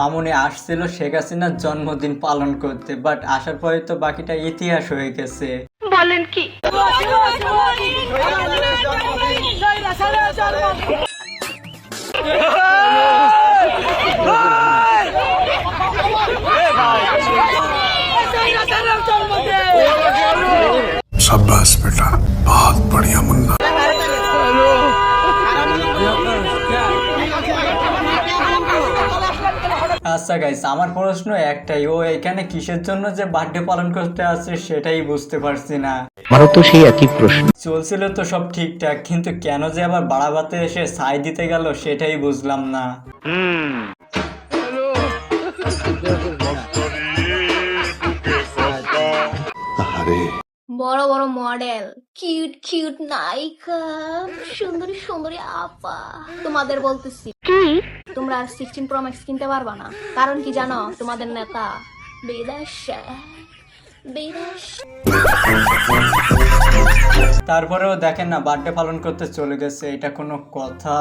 মামুনি আসছিল শেখ হাসিনার জন্মদিন পালন করতে বাট আসার পরে তো বাকিটা ইতিহাস হয়ে গেছে। বলেন কি? সাব্বাস বেটা বহুত বড়িয়া। আচ্ছা গাইস আমার প্রশ্ন একটাই ও এখানে কিসের জন্য যে বার্থডে পালন করতে আসছে সেটাই বুঝতে পারছি না। আমারও তো সেই একই প্রশ্ন। চলছিল তো সব ঠিকঠাক কিন্তু কেন যে আবার বাড়াবাতে এসে সাই দিতে গেল সেটাই বুঝলাম না। বড় বড় মডেল কিউট কিউট নায়িকা সুন্দরী সুন্দরী আপা তোমাদের বলতেছি। তোমরা আর সিক্সটিন প্রো ম্যাক্স কিনতে পারবা না। কারণ কি জানো তোমাদের নেতা তারপরেও দেখেন না বার্থডে পালন করতে চলে গেছে এটা কোনো কথা।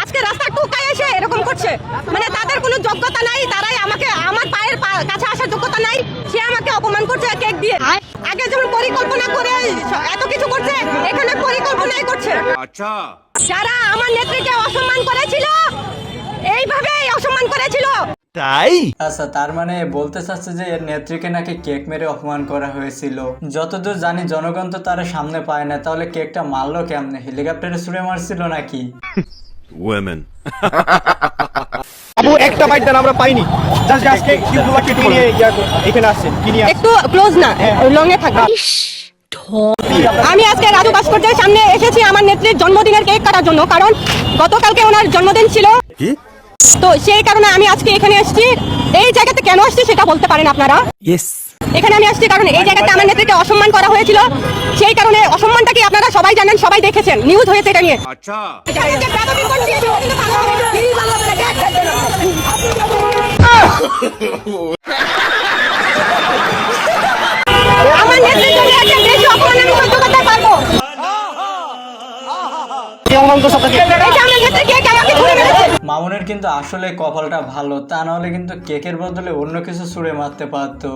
আজকে রাস্তা টোকায় এসে এরকম করছে। মানে তাদের কোনো যোগ্যতা নাই তারাই আমাকে আমার পায়ের কাছে আসার যোগ্যতা নাই সে আমাকে অপমান করছে কেক দিয়ে। আগে যেমন পরিকল্পনা করে এত কিছু করছে এখানে পরিকল্পনাই করছে। আচ্ছা। যারা আমার নেত্রীকে অসম্মান করেছিল এইভাবেই অসম্মান করেছিল। আচ্ছা তার মানে বলতে চাচ্ছে যে এর নেত্রীকে নাকি কেক মেরে অপমান করা হয়েছিল। যতদূর জানি জনগণ তো তারা সামনে পায় না তাহলে কেকটা মারলো কেমনে? হেলিকপ্টারে ছুড়ে মারছিল নাকি? Women. আপু একটা বাইট দেন আমরা পাইনি। জাস্ট আজকে শিবগুলাকে কি নিয়ে এখানে আসছেন কি নিয়ে একটু ক্লোজ না লং এ থাকবা। আমি আজকে রাজু ভাস্কর্যের সামনে এসেছি আমার নেত্রীর জন্মদিনের কেক কাটার জন্য কারণ গতকালকে ওনার জন্মদিন ছিল। তো সেই কারণে আমি আজকে এখানে এসেছি। এই জায়গাতে কেন আসছি সেটা বলতে পারেন আপনারা? এখানে আমি আসছি কারণ এই জায়গাতে আমার নেত্রীকে অসম্মান করা হয়েছিল। সেই কারণে অসম্মানটা কি আপনারা সবাই জানেন সবাই দেখেছেন। নিউজ হয়েছে এটা নিয়ে। আচ্ছা। আমার নেত্রী জন্য একটা দেশ অপমান আমি সহ্য করতে পারব কি অনন্ত সত্তাকে এটা আমার নেত্রী কে আমাকে ঘুরে মেরেছে মামুনের কিন্তু আসলে কপালটা ভালো তা নাহলে কিন্তু কেকের বদলে অন্য কিছু ছুড়ে মারতে পারতো।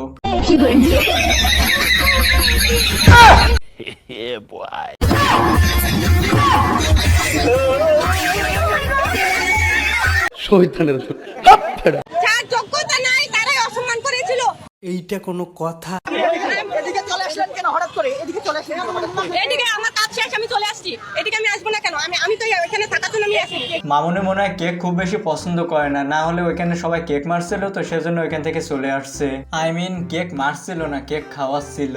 যার যোগ্যতা নাই তারাই অসম্মান করেছিল এদিকে চলে আসলেন কেন হঠাৎ করে? এদিকে চলে আসলেন কেন হঠাৎ করে? এদিকে আমার কাজ শেষ আমি চলে আসছি। এদিকে আমি আসব না কেন? আমি আমি তো এখানে থাকার জন্য আমি আসি। মামুনে মনে হয় কেক খুব বেশি পছন্দ করে না। না হলে ওইখানে সবাই কেক মারছিল তো সেজন্য ওইখান থেকে চলে আসছে। আই মিন কেক মারছিল না কেক খাওয়াচ্ছিল।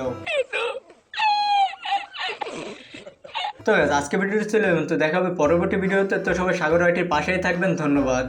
তো আজকে ভিডিওটি ছিল এবং তো দেখা হবে পরবর্তী ভিডিওতে। তো সবাই সাগর আইটির পাশেই থাকবেন ধন্যবাদ।